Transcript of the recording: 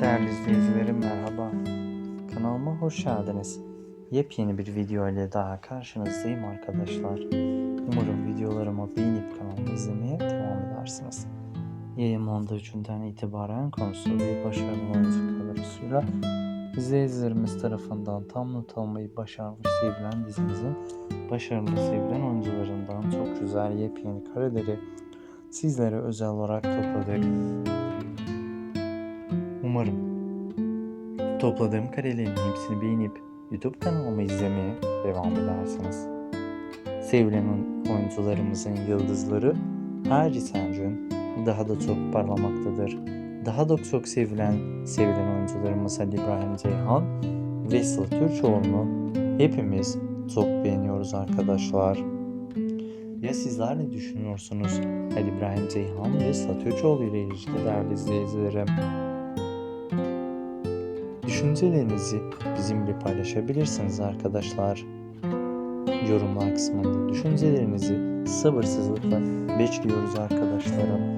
Değerli izleyicilerim merhaba. Kanalıma hoş geldiniz. Yepyeni bir video ile daha karşınızdayım arkadaşlar. Umarım videolarımı beğenip kanalımı izlemeye devam edersiniz. Yayınlandığı günden itibaren konusu bir başarılı oyuncu kadrosuyla izleyicilerimiz tarafından tam not almayı başarmış sevilen dizimizin başarılı sevilen oyuncularından çok güzel yepyeni kareleri sizlere özel olarak topladık. Umarım topladığım karelerin hepsini beğenip YouTube kanalımı izlemeye devam edersiniz. Sevilen oyuncularımızın yıldızları her gün daha da çok parlamaktadır. Daha da çok sevilen sevilen oyuncularımız Ali İbrahim Ceyhan ve Sıla hepimiz çok beğeniyoruz arkadaşlar. Ya sizler ne düşünüyorsunuz Ali İbrahim Ceyhan ve Sıla Türkoğlu ile ilgili değerli izleyicilerim? Düşüncelerinizi bizimle paylaşabilirsiniz arkadaşlar. Yorumlar kısmında düşüncelerinizi sabırsızlıkla bekliyoruz arkadaşlarım.